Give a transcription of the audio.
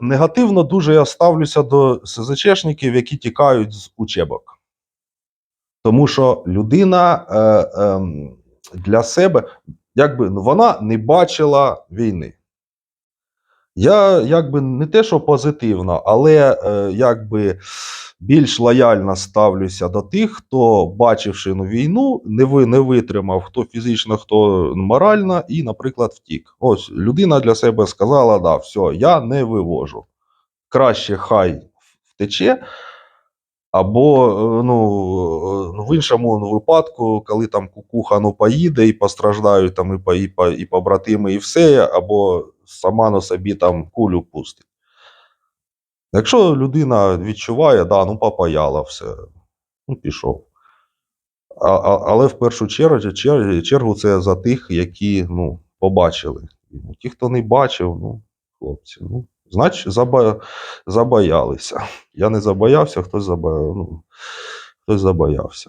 негативно дуже я ставлюся до СЗЧшників, які тікають з учебок. Тому що людина е, е, для себе, якби ну, вона не бачила війни. Я якби не те, що позитивно, але е, якби більш лояльно ставлюся до тих, хто, бачивши ну, війну, не, ви, не витримав хто фізично, хто морально, і, наприклад, втік. Ось людина для себе сказала: да, все, я не вивожу. Краще хай втече. Або е, ну, е, в іншому випадку, коли там кукуха ну, поїде і постраждають там і, по- і, по- і побратими, і все, або сама на собі там кулю пустить. Якщо людина відчуває, да, ну попаяла все, ну пішов. А, а, але в першу чергу, чергу, це за тих, які ну, побачили. Ті, хто не бачив, ну, хлопці, ну, значить, заба, забоялися. Я не забоявся, хтось, заба, ну, хтось забоявся.